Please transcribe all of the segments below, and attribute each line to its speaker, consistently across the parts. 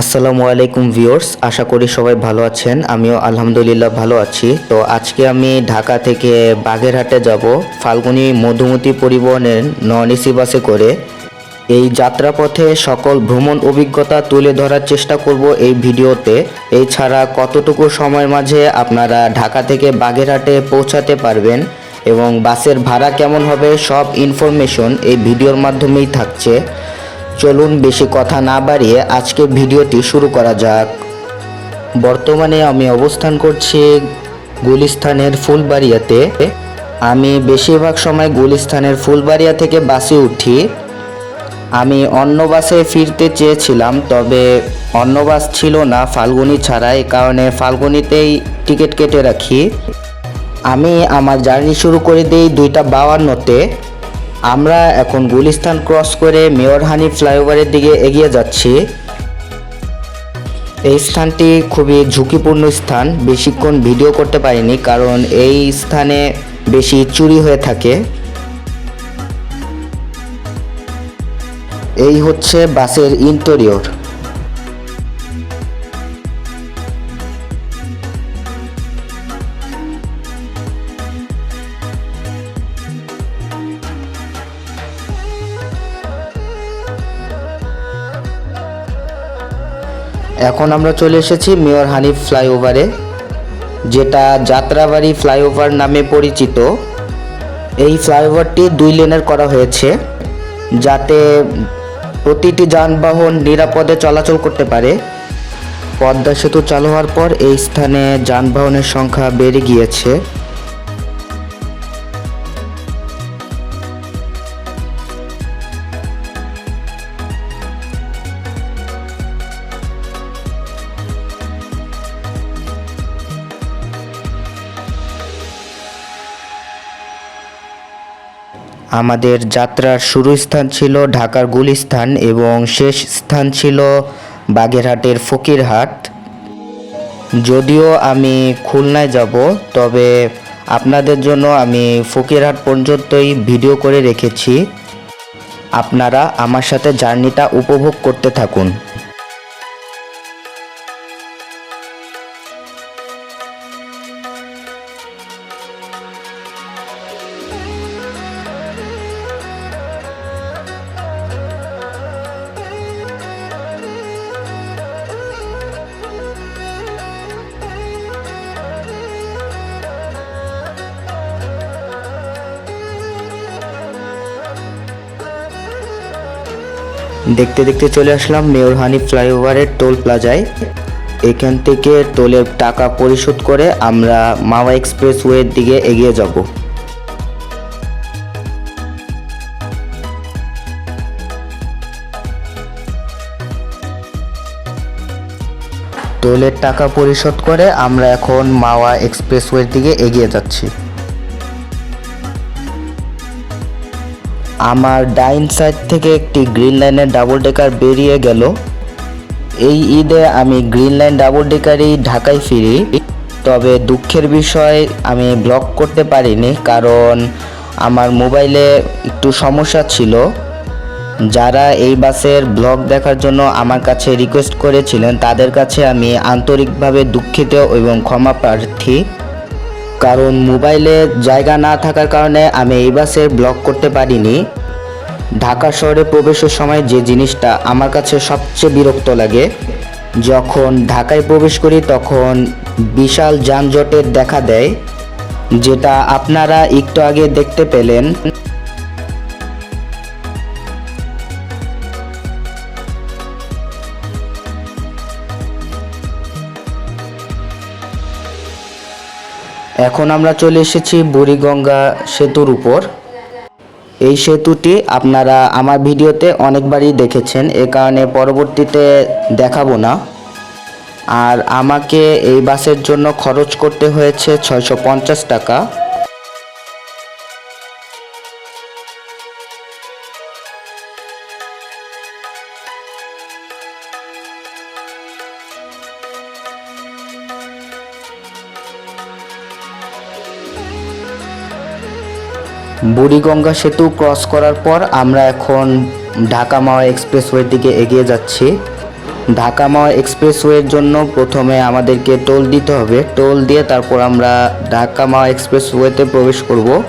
Speaker 1: আসসালামু আলাইকুম ভিউয়ার্স, আশা করি সবাই ভালো আছেন। আমিও আলহামদুলিল্লাহ ভালো আছি। তো আজকে আমি ঢাকা থেকে বাগেরহাটে যাব। ফাল্গুনী মধুমতি পরিবহনের নন এসি বাসে করে। এই যাত্রাপথে সকল ভ্রমণ অভিজ্ঞতা তুলে ধরার চেষ্টা করব এই ভিডিওতে। এছাড়া কতটুকু সময়ের মাঝে আপনারা ঢাকা থেকে বাগেরহাটে পৌঁছাতে পারবেন এবং বাসের ভাড়া কেমন হবে সব ইনফরমেশন এই ভিডিওর মাধ্যমেই থাকছে। চলুন বেশি কথা না বাড়িয়ে আজকে ভিডিওটি শুরু করা যাক। বর্তমানে আমি অবস্থান করছি গুলিস্থানের ফুলবাড়িয়াতে। আমি বেশিরভাগ সময় গুলিস্থানের ফুলবাড়িয়া থেকে বাসে উঠি। আমি অন্য বাসে ফিরতে চেয়েছিলাম, তবে অন্য বাস ছিল না, ফাল্গুনি ছাড়া, এ কারণে ফাল্গুনিতেই টিকিট কেটে রাখি। আমি আমার জার্নি শুরু করে দিই দুইটা বাউান্নতে আমরা এখন গুলিস্তান ক্রস করে মেয়রহানি ফ্লাইওভারের দিকে এগিয়ে যাচ্ছি। এই স্থানটি খুবই ঝুঁকিপূর্ণ স্থান, বেশিক্ষণ ভিডিও করতে পারিনি কারণ এই স্থানে বেশি চুরি হয়ে থাকে। এই হচ্ছে বাসের ইন্টেরিয়র। এখন আমরা চলে এসেছি মেয়র হানিফ ফ্লাইওভারে, যেটা যাত্রাবাড়ি ফ্লাইওভার নামে পরিচিত। এই ফ্লাইওভারটি দুই লেনের করা হয়েছে, যাতে প্রতিটি যানবাহন নিরাপদে চলাচল করতে পারে। পদ্মা সেতু চালু হওয়ার পর এই স্থানে যানবাহনের সংখ্যা বেড়ে গিয়েছে। আমাদের যাত্রার শুরু স্থান ছিল ঢাকার গুলিস্থান এবং শেষ স্থান ছিল বাগেরহাটের ফকিরহাট। যদিও আমি খুলনায় যাব, তবে আপনাদের জন্য আমি ফকিরহাট পর্যন্তই ভিডিও করে রেখেছি। আপনারা আমার সাথে জার্নিটা উপভোগ করতে থাকুন। দেখতে দেখতে চলে আসলাম মেয়রহানি ফ্লাইওভারের টোল প্লাজায়। এখান থেকে টোলের টাকা পরিশোধ করে আমরা মাওয়া এক্সপ্রেসওয়ের দিকে এগিয়ে যাব। টোলের টাকা পরিশোধ করে আমরা এখন মাওয়া এক্সপ্রেসওয়ের দিকে এগিয়ে যাচ্ছি। আমার ডাইন সাইড থেকে একটি গ্রিন লাইনের ডাবল ডেকার বেরিয়ে গেল। এই ঈদে আমি গ্রিন লাইন ডাবল ডেকারই ঢাকায় ফিরি। তবে দুঃখের বিষয়, আমি ব্লগ করতে পারিনি কারণ আমার মোবাইলে একটু সমস্যা ছিল। যারা এই বাসের ব্লগ দেখার জন্য আমার কাছে রিকোয়েস্ট করেছিলেন, তাদের কাছে আমি আন্তরিকভাবে দুঃখিত এবং ক্ষমা প্রার্থী। কারণ মোবাইলে জায়গা না থাকার কারণে আমি এই বাসে ব্লক করতে পারিনি। ঢাকা শহরে প্রবেশের সময় যে জিনিসটা আমার কাছে সবচেয়ে বিরক্ত লাগে, যখন ঢাকায় প্রবেশ করি তখন বিশাল যানজটের দেখা দেয়, যেটা আপনারা একটু আগে দেখতে পেলেন। এখন আমরা চলে এসেছি বুড়িগঙ্গা সেতুর উপর। এই সেতুটি আপনারা আমার ভিডিওতে অনেকবারই দেখেছেন, এ কারণে পরবর্তীতে দেখাবো না। আর আমাকে এই বাসের জন্য খরচ করতে হয়েছে ছয়শো পঞ্চাশ টাকা। বুড়িগঙ্গা সেতু ক্রস করার পর আমরা এখন ঢাকা মাওয়া এক্সপ্রেসওয়ের দিকে এগিয়ে যাচ্ছি। ঢাকা মাওয়া এক্সপ্রেসওয়ের জন্য প্রথমে আমাদেরকে টোল দিতে হবে। টোল দিয়ে তারপর আমরা ঢাকা মাওয়া এক্সপ্রেসওয়েতে প্রবেশ করব।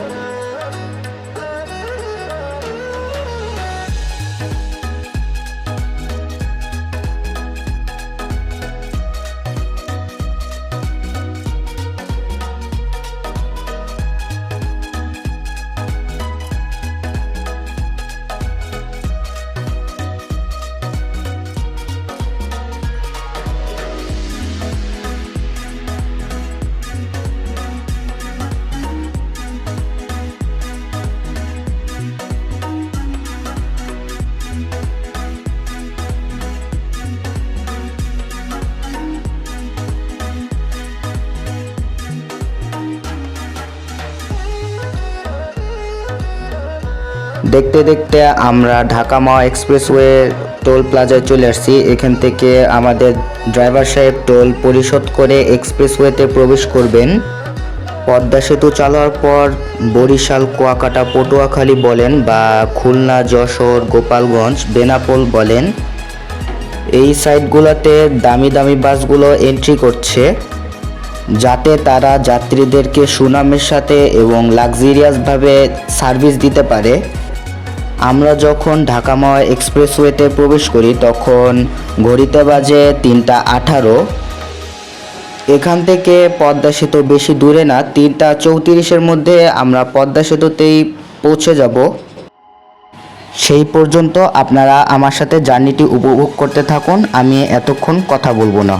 Speaker 1: দেখতে দেখতে আমরা ঢাকা মাওয়া এক্সপ্রেসওয়ে টোল প্লাজায় চলে আসছি। এখান থেকে আমাদের ড্রাইভার সাহেব টোল পরিশোধ করে এক্সপ্রেসওয়েতে প্রবেশ করবেন। পদ্মা সেতু চালু হওয়ার পর বরিশাল, কুয়াকাটা, পটুয়াখালী বলেন বা খুলনা, যশোর, গোপালগঞ্জ, বেনাপোল বলেন। এই সাইটগুলোতে দামি দামি বাসগুলো এন্ট্রি করছে যাতে তারা যাত্রীদেরকে সুনামের সাথে এবং লাক্সারিয়াসভাবে সার্ভিস দিতে পারে। আমরা যখন ঢাকাময় এক্সপ্রেসওয়েতে প্রবেশ করি, তখন ঘড়িতে বাজে তিনটা আঠারো। এখান থেকে পদ্মা সেতু বেশি দূরে না, তিনটা চৌত্রিশের মধ্যে আমরা পদ্মা সেতুতেই পৌঁছে যাব। সেই পর্যন্ত আপনারা আমার সাথে জার্নিটি উপভোগ করতে থাকুন, আমি এতক্ষণ কথা বলব না।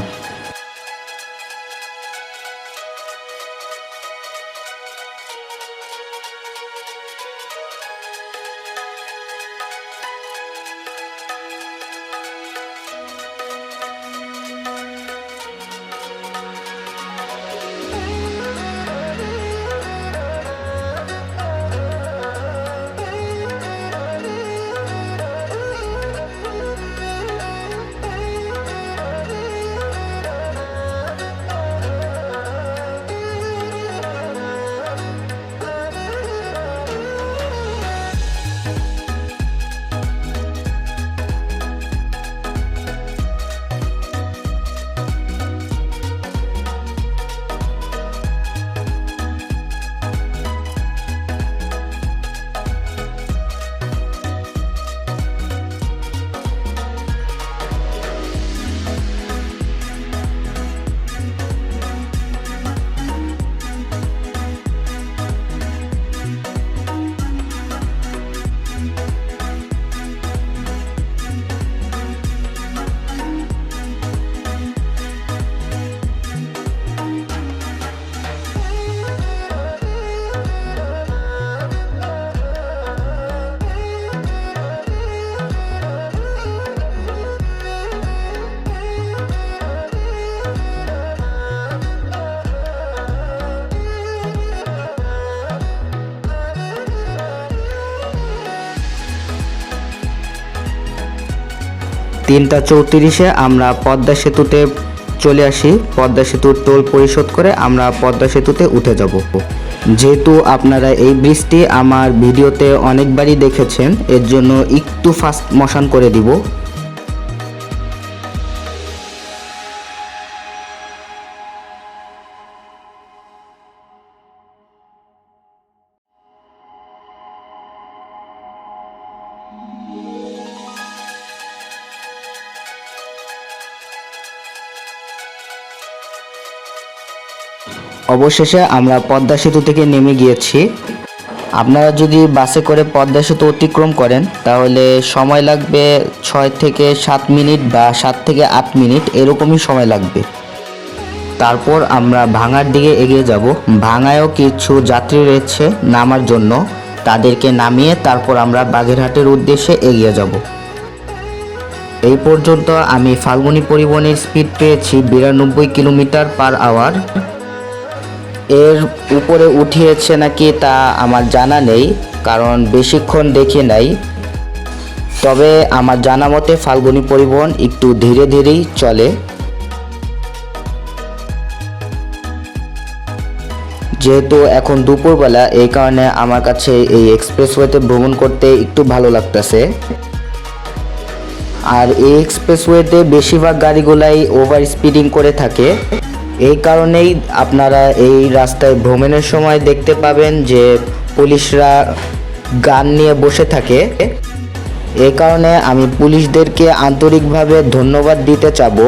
Speaker 1: তিনটা চৌত্রিশে আমরা পদ্মা সেতুতে চলে আসি। পদ্মা সেতুর টোল পরিশোধ করে আমরা পদ্মা সেতুতে উঠে যাব। যেহেতু আপনারা এই ব্রিজটি আমার ভিডিওতে অনেকবারই দেখেছেন, এর জন্য একটু ফাস্ট মশান করে দিব। অবশেষে আমরা পদ্মা সেতু থেকে নেমে গিয়েছি। আপনারা যদি বাসে করে পদ্মা সেতু অতিক্রম করেন, তাহলে সময় লাগবে ছয় থেকে সাত মিনিট বা সাত থেকে আট মিনিট, এরকমই সময় লাগবে। তারপর আমরা ভাঙার দিকে এগিয়ে যাব। ভাঙায়ও কিছু যাত্রী রয়েছে নামার জন্য। তাদেরকে নামিয়ে তারপর আমরা বাগেরহাটের উদ্দেশ্যে এগিয়ে যাব। এই পর্যন্ত আমি ফাল্গুনী পরিবহনের স্পিড পেয়েছি বিরানব্বই কিলোমিটার পার আওয়ার এর উপরে উঠিয়েছে নাকি তা আমার জানা নেই, কারণ বেশিক্ষণ দেখি নাই। তবে আমার জানা মতে ফাল্গুনী পরিবহন একটু ধীরে ধীরেই চলে। যেহেতু এখন দুপুরবেলা, এই কারণে আমার কাছে এই এক্সপ্রেসওয়েতে ভ্রমণ করতে একটু ভালো লাগতেছে। আর এই এক্সপ্রেসওয়েতে বেশিরভাগ গাড়িগুলাই ওভার স্পিডিং করে থাকে। এই কারণেই আপনারা এই রাস্তায় ভ্রমণের সময় দেখতে পাবেন যে পুলিশরা গান নিয়ে বসে থাকে। এই কারণে আমি পুলিশদেরকে আন্তরিকভাবে ধন্যবাদ দিতে চাবো।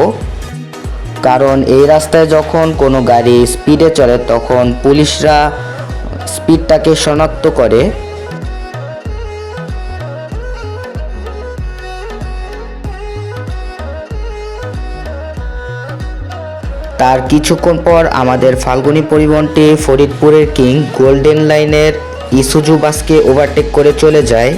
Speaker 1: কারণ এই রাস্তায় যখন কোনো গাড়ি স্পিডে চলে তখন পুলিশরা স্পিডটাকে শনাক্ত করে। তার কিছুক্ষণ পর আমাদের ফাল্গুনী পরিবহনটি ফরিদপুরের কিং গোল্ডেন লাইনের ইসুজু বাসকে ওভারটেক করে চলে যায়।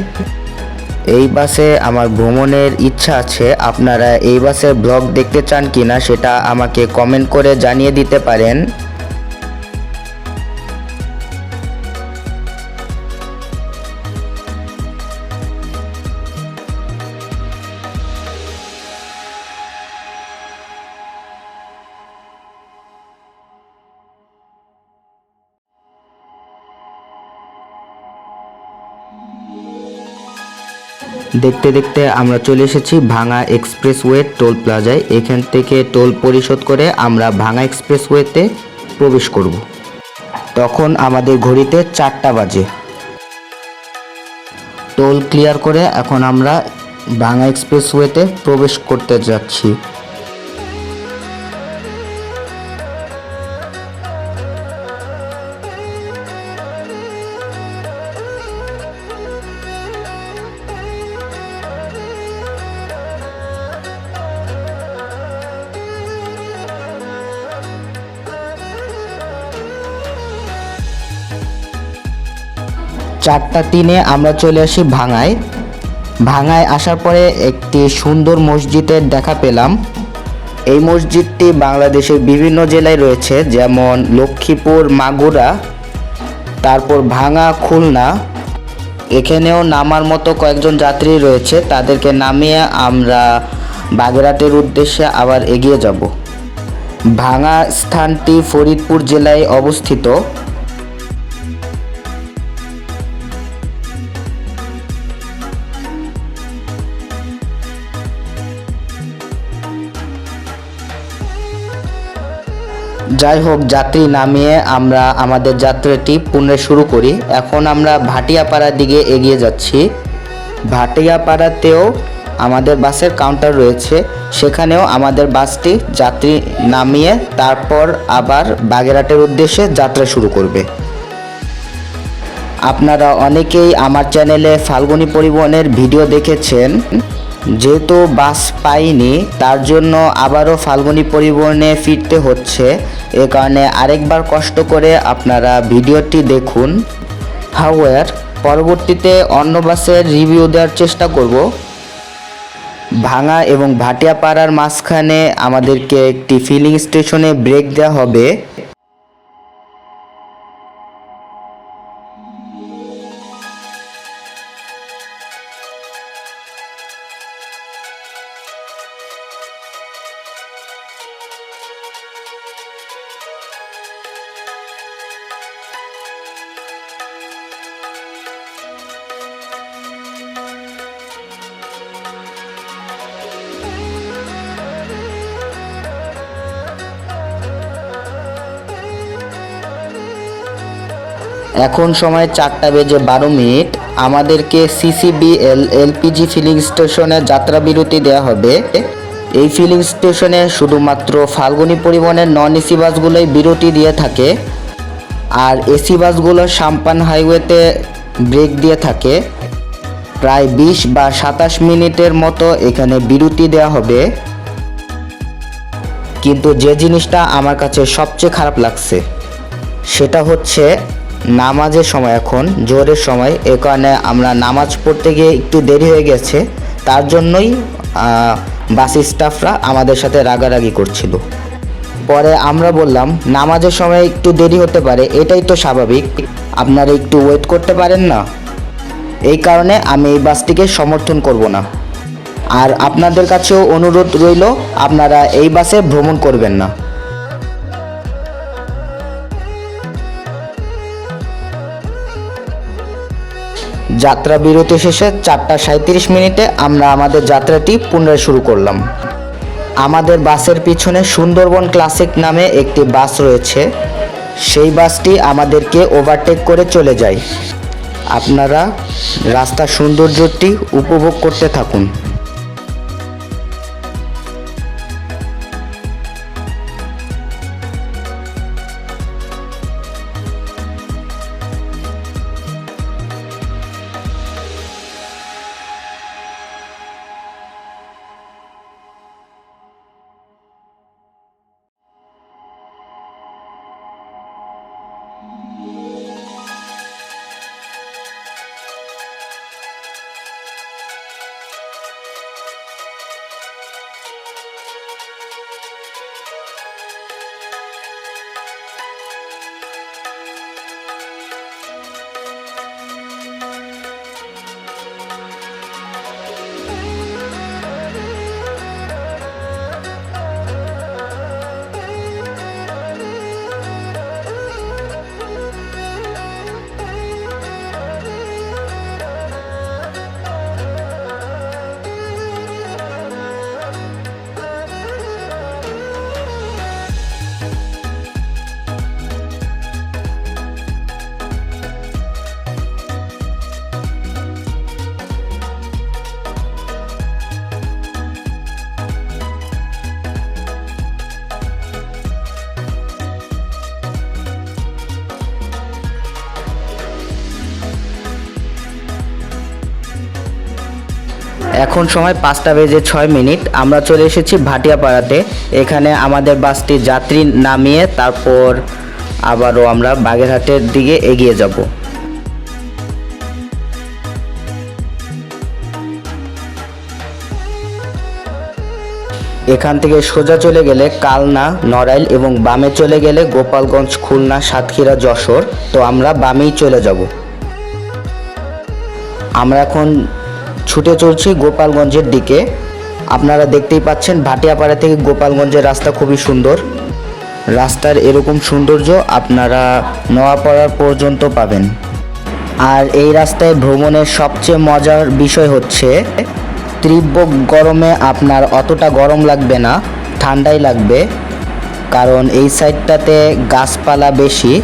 Speaker 1: এই বাসে আমার ভ্রমণের ইচ্ছা আছে। আপনারা এই বাসের ব্লগ দেখতে চান কিনা সেটা আমাকে কমেন্ট করে জানিয়ে দিতে পারেন। দেখতে দেখতে আমরা চলে এসেছি ভাঙা এক্সপ্রেসওয়ে টোল প্লাজায়। এখান থেকে টোল পরিশোধ করে আমরা ভাঙা এক্সপ্রেসওয়েতে প্রবেশ করব। তখন আমাদের ঘড়িতে চারটা বাজে। টোল ক্লিয়ার করে এখন আমরা ভাঙা এক্সপ্রেসওয়েতে প্রবেশ করতে যাচ্ছি। চারটা তিনে আমরা চলে আসি ভাঙায়। ভাঙায় আসার পরে একটি সুন্দর মসজিদের দেখা পেলাম। এই মসজিদটি বাংলাদেশের বিভিন্ন জেলায় রয়েছে, যেমন লক্ষ্মীপুর, মাগুরা, তারপর ভাঙা, খুলনা। এখানেও নামার মতো কয়েকজন যাত্রী রয়েছে, তাদেরকে নামিয়ে আমরা বাগেরহাটের উদ্দেশ্যে আবার এগিয়ে যাব। ভাঙা স্থানটি ফরিদপুর জেলায় অবস্থিত। যাই হোক যাত্রী নামিয়ে আমরা আমাদের যাত্রাটি পুনরায় শুরু করি। এখন আমরা ভাটিয়াপাড়ার দিকে এগিয়ে যাচ্ছি। ভাটিয়াপাড়াতেও আমাদের বাসের কাউন্টার রয়েছে। সেখানেও আমাদের বাসটি যাত্রী নামিয়ে তারপর আবার বাগেরহাটের উদ্দেশ্যে যাত্রা শুরু করবে। আপনারা অনেকেই আমার চ্যানেলে ফাল্গুনী পরিবহনের ভিডিও দেখেছেন। যেহেতু বাস পাইনি, তার জন্য আবারও ফাল্গুনী পরিবহনে ফিরতে হচ্ছে। এ কারণে আরেকবার কষ্ট করে আপনারা ভিডিওটি দেখুন। হাওয়ার পরবর্তীতে অন্য বাসের রিভিউ দেওয়ার চেষ্টা করব। ভাঙা এবং ভাটিয়াপাড়ার মাঝখানে আমাদেরকে একটি ফিলিং স্টেশনে ব্রেক দেওয়া হবে। এখন সময় চারটা বেজে বারো মিনিট। আমাদেরকে সিসিবিএল এলপিজি ফিলিং স্টেশনে যাত্রা বিরতি দেওয়া হবে। এই ফিলিং স্টেশনে শুধুমাত্র ফাল্গুনী পরিবহনের নন এসি বাসগুলোই বিরতি দিয়ে থাকে। আর এসি বাসগুলো সাম্পান হাইওয়েতে ব্রেক দিয়ে থাকে। প্রায় বিশ বা সাতাশ মিনিটের মতো এখানে বিরতি দেওয়া হবে। কিন্তু যে জিনিসটা আমার কাছে সবচেয়ে খারাপ লাগছে, সেটা হচ্ছে নামাজের সময় এখন জোরের সময়, এ কারণে আমরা নামাজ পড়তে গিয়ে একটু দেরি হয়ে গেছে। তার জন্যই বাস স্টাফরা আমাদের সাথে রাগারাগি করছিল। পরে আমরা বললাম, নামাজের সময় একটু দেরি হতে পারে, এটাই তো স্বাভাবিক। আপনারা একটু ওয়েট করতে পারেন না। এই কারণে আমি এই বাসটিকে সমর্থন করব না। আর আপনাদের কাছেও অনুরোধ রইল, আপনারা এই বাসে ভ্রমণ করবেন না। যাত্রা বিরতি শেষে চারটা সাঁত্রিশ মিনিটে আমরা আমাদের যাত্রাটি পুনরায় শুরু করলাম। আমাদের বাসের পিছনে সুন্দরবন ক্লাসিক নামে একটি বাস রয়েছে। সেই বাসটি আমাদেরকে ওভারটেক করে চলে যায়। আপনারা রাস্তার সৌন্দর্যটি উপভোগ করতে থাকুন। এখন সময় পাঁচটা বেজে ছয় মিনিট। আমরা চলে এসেছি ভাটিয়াপাড়াতে। এখানে আমাদের বাসটি যাত্রী নামিয়ে তারপর আবারও আমরা বাগেরহাটের দিকে এগিয়ে যাব। এখান থেকে সোজা চলে গেলে কালনা, নড়াইল এবং বামে চলে গেলে গোপালগঞ্জ, খুলনা, সাতক্ষীরা, যশোর। তো আমরা বামেই চলে যাব। আমরা এখন ছুটে চলছি গোপালগঞ্জের দিকে। আপনারা দেখতেই পাচ্ছেন ভাটিয়াপাড়া থেকে গোপালগঞ্জের রাস্তা খুবই সুন্দর। রাস্তার এরকম সৌন্দর্য আপনারা নোয়াপাড়া পর্যন্ত পাবেন। আর এই রাস্তায় ভ্রমণের সবচেয়ে মজার বিষয় হচ্ছে, তীব্র গরমে আপনার অতটা গরম লাগবে না, ঠান্ডাই লাগবে। কারণ এই সাইডটাতে গাছপালা বেশি।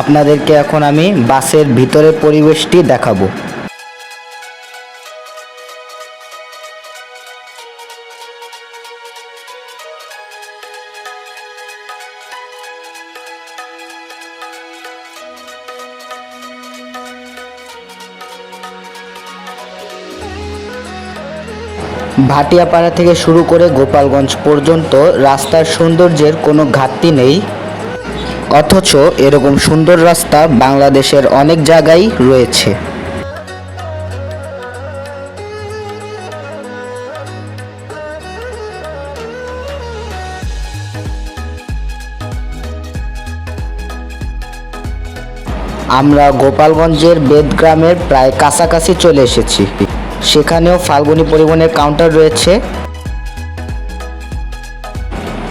Speaker 1: আপনাদেরকে এখন আমি বাসের ভিতরে পরিবেশটি দেখাবো। ভাটিয়াপাড়া থেকে শুরু করে গোপালগঞ্জ পর্যন্ত রাস্তার সৌন্দর্যের কোনো ঘাটতি নেই। অথচ এরকম সুন্দর রাস্তা বাংলাদেশের অনেক জায়গায় রয়েছে। আমরা গোপালগঞ্জের বেদগ্রামের প্রায় কাছাকাছি চলে এসেছি। সেখানেও ফাল্গুনী পরিবহনের কাউন্টার রয়েছে।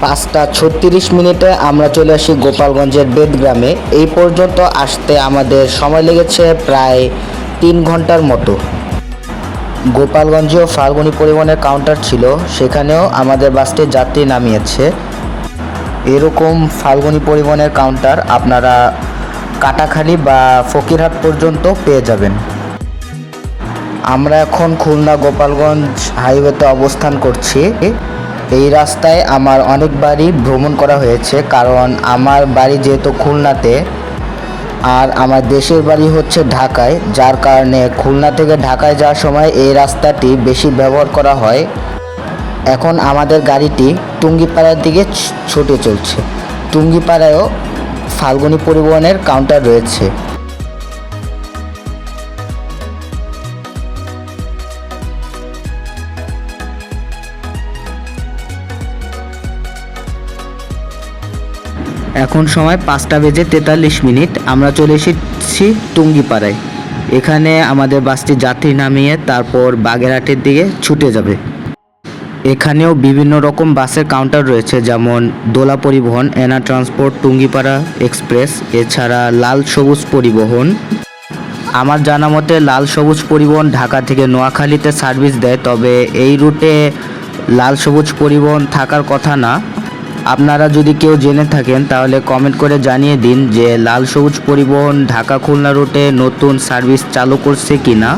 Speaker 1: পাঁচটা ছত্রিশ মিনিটে আমরা চলে আসি গোপালগঞ্জের বেদগ্রামে। এই পর্যন্ত আসতে আমাদের সময় লেগেছে প্রায় তিন ঘণ্টার মতো। গোপালগঞ্জেও ফাল্গুনী পরিবহনের কাউন্টার ছিল, সেখানেও আমাদের বাসটি যাত্রী নামিয়েছে। এরকম ফাল্গুনী পরিবহনের কাউন্টার আপনারা কাটাখালী বা ফকিরহাট পর্যন্ত পেয়ে যাবেন। আমরা এখন খুলনা গোপালগঞ্জ হাইওয়েতে অবস্থান করছি। এই রাস্তায় আমার অনেকবারই ভ্রমণ করা হয়েছে, কারণ আমার বাড়ি যেহেতু খুলনাতে আর আমার দেশের বাড়ি হচ্ছে ঢাকায়, যার কারণে খুলনা থেকে ঢাকায় যাওয়ার সময় এই রাস্তাটি বেশি ব্যবহার করা হয়। এখন আমাদের গাড়িটি টুঙ্গিপাড়ার দিকে ছুটে চলছে। টুঙ্গিপাড়ায়ও ফাল্গুনী পরিবহনের কাউন্টার রয়েছে। এখন সময় পাঁচটা বেজে তেতাল্লিশ মিনিট। আমরা চলে এসেছি টুঙ্গিপাড়ায়। এখানে আমাদের বাসটি যাত্রী নামিয়ে তারপর বাগেরহাটের দিকে ছুটে যাবে। এখানেও বিভিন্ন রকম বাসের কাউন্টার রয়েছে, যেমন দোলা পরিবহন এনা ট্রান্সপোর্ট, টুঙ্গিপাড়া এক্সপ্রেস, এছাড়া লাল সবুজ পরিবহন। আমার জানা মতে লাল সবুজ পরিবহন ঢাকা থেকে নোয়াখালীতে সার্ভিস দেয়, তবে এই রুটে লাল সবুজ পরিবহন থাকার কথা না। আপনারা যদি কেউ জেনে থাকেন, তাহলে কমেন্ট করে জানিয়ে দিন যে লাল সবুজ পরিবহন ঢাকা খুলনা রুটে নতুন সার্ভিস চালু করছে কি না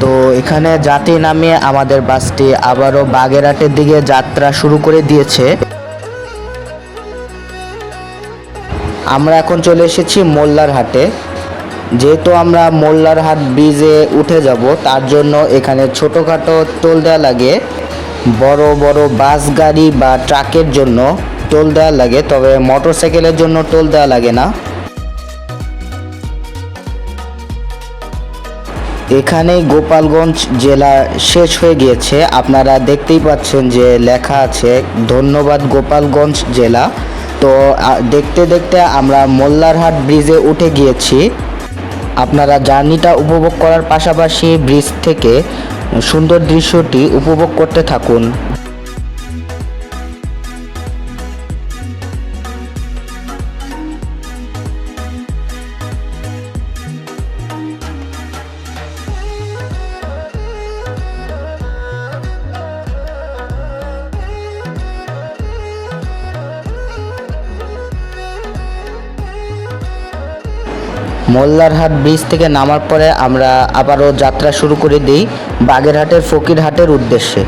Speaker 1: তো এখানে যাত্রী নামিয়ে আমাদের বাসটি আবারও বাগেরহাটের দিকে যাত্রা শুরু করে দিয়েছে। আমরা এখন চলে এসেছি মোল্লার হাটে। যেহেতু আমরা মোল্লার হাট ব্রিজে উঠে যাব, তার জন্য এখানে ছোটোখাটো টোল দেওয়া লাগে। বড় বড় বাস গাড়ি বা ট্রাকের জন্য টোল দেওয়া লাগে, তবে মোটর সাইকেলের জন্য টোল দেওয়া লাগে না। এখানেই গোপালগঞ্জ জেলা শেষ হয়ে গিয়েছে। আপনারা দেখতেই পাচ্ছেন যে লেখা আছে, ধন্যবাদ গোপালগঞ্জ জেলা। তো দেখতে দেখতে আমরা মোল্লারহাট ব্রিজে উঠে গিয়েছি। আপনারা জার্নিটা উপভোগ করার পাশাপাশি ব্রিজ থেকে সুন্দর দৃশ্যটি উপভোগ করতে থাকুন। মোল্লারহাট ব্রিজ থেকে নামার পরে আমরা আবারও যাত্রা শুরু করে দিই বাগেরহাটের ফকিরহাটের উদ্দেশ্যে।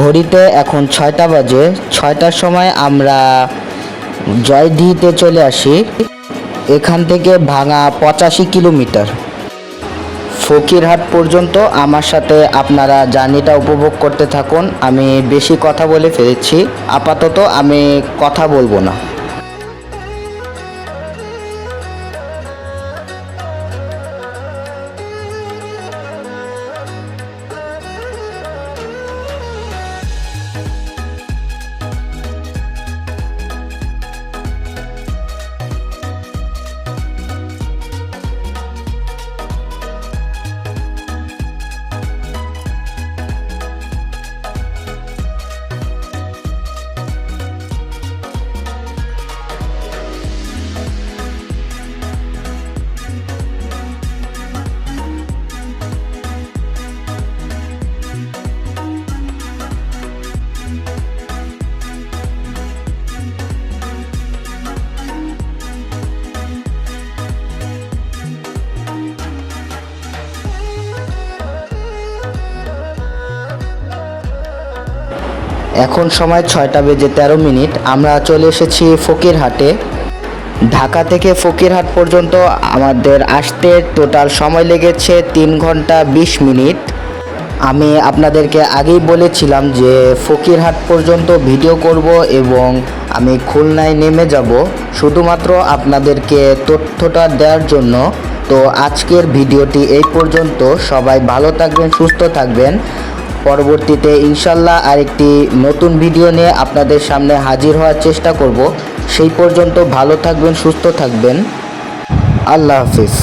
Speaker 1: ঘড়িতে এখন ছয়টা বাজে। ছয়টার সময় আমরা জয়দিতে চলে আসি। এখান থেকে ভাঙা পঁচাশি কিলোমিটার। ফকিরহাট পর্যন্ত আমার সাথে আপনারা জার্নিটা উপভোগ করতে থাকুন। আমি বেশি কথা বলে ফেলেছি। আপাতত আমি কথা বলব না। এখন সময় ছয়টা বেজে তেরো মিনিট। আমরা চলে এসেছি ফকিরহাটে। ঢাকা থেকে ফকিরহাট পর্যন্ত আমাদের আসতে টোটাল সময় লেগেছে তিন ঘণ্টা বিশ মিনিট। আমি আপনাদেরকে আগেই বলেছিলাম যে ফকিরহাট পর্যন্ত ভিডিও করব এবং আমি খুলনায় নেমে যাব। শুধুমাত্র আপনাদেরকে তথ্যটা দেওয়ার জন্য। তো আজকের ভিডিওটি এই পর্যন্ত। সবাই ভালো থাকবেন, সুস্থ থাকবেন। পরবর্তীতে ইনশাল্লাহ আরেকটি নতুন ভিডিও নিয়ে আপনাদের সামনে হাজির হওয়ার চেষ্টা করব। সেই পর্যন্ত ভালো থাকবেন, সুস্থ থাকবেন। আল্লাহ হাফিজ।